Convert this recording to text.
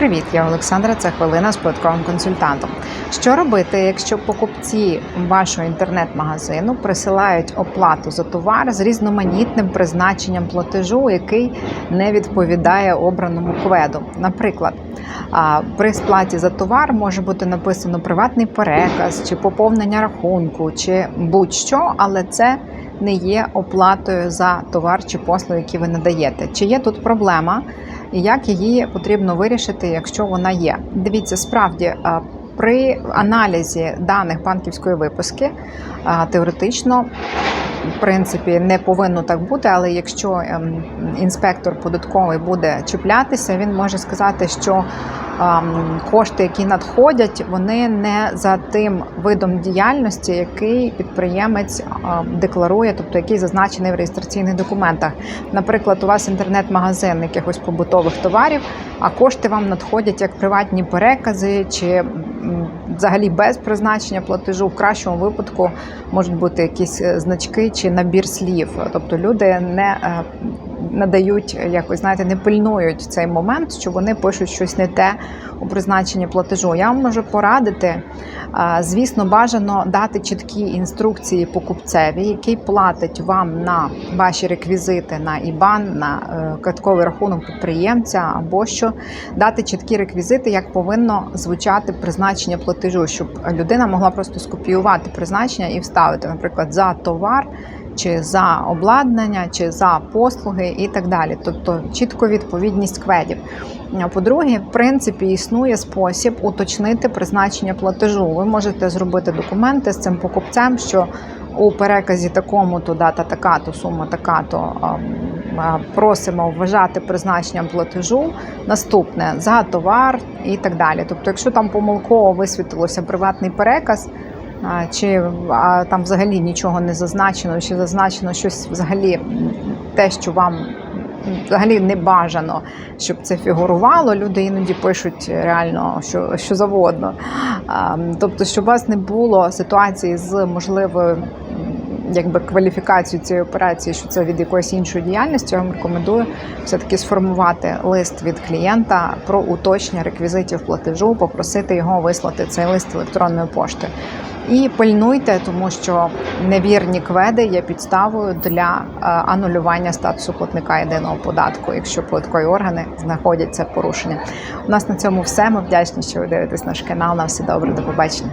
привіт! Я Олександра. Це хвилина з податковим консультантом. Що робити, якщо покупці вашого інтернет-магазину присилають оплату за товар з різноманітним призначенням платежу, який не відповідає обраному кведу? Наприклад, при сплаті за товар може бути написано приватний переказ чи поповнення рахунку, чи будь-що, але це не є оплатою за товар чи послуги, які ви надаєте. Чи є тут проблема, і як її потрібно вирішити, якщо вона є? Дивіться, справді. При аналізі даних банківської виписки теоретично, в принципі, не повинно так бути, але якщо ем, інспектор податковий буде чіплятися, він може сказати, що кошти, які надходять, вони не за тим видом діяльності, який підприємець декларує, тобто який зазначений в реєстраційних документах. Наприклад, у вас інтернет-магазин якихось побутових товарів, а кошти вам надходять як приватні перекази чи взагалі без призначення платежу. В кращому випадку можуть бути якісь е, значки чи набір слів. Тобто люди не е, надають якось, знаєте, не пильнують цей момент, що вони пишуть щось не те у призначенні платежу. Я вам можу порадити. Звісно, бажано дати чіткі інструкції покупцеві, який платить вам на ваші реквізити на IBAN, на е, картковий рахунок підприємця або що дати чіткі реквізити, як повинно звучати призначення платежу, щоб людина могла просто скопіювати призначення і вставити, наприклад, за товар. Чи за обладнання, чи за послуги і так далі, тобто чітко відповідність кведів. По-друге, в принципі, існує спосіб уточнити призначення платежу. Ви можете зробити документи з цим покупцем, що у переказі такому то дата така, то сума така, то просимо вважати призначенням платежу наступне за товар і так далі. Тобто, якщо там помилково висвітилося приватний переказ. Чи а, там взагалі нічого не зазначено, чи зазначено щось взагалі те, що вам взагалі не бажано, щоб це фігурувало. Люди іноді пишуть реально що, що завгодно. А, Тобто, щоб у вас не було ситуації з можливою якби кваліфікацією цієї операції, що це від якоїсь іншої діяльності, я вам рекомендую все-таки сформувати лист від клієнта про уточнення реквізитів платежу, попросити його вислати цей лист електронною поштою. І пильнуйте, тому що невірні кведи є підставою для е, анулювання статусу платника єдиного податку, якщо податкові органи знаходять це порушення. У нас на цьому все. Ми вдячні, що ви дивитесь наш канал. На все добре, до побачення.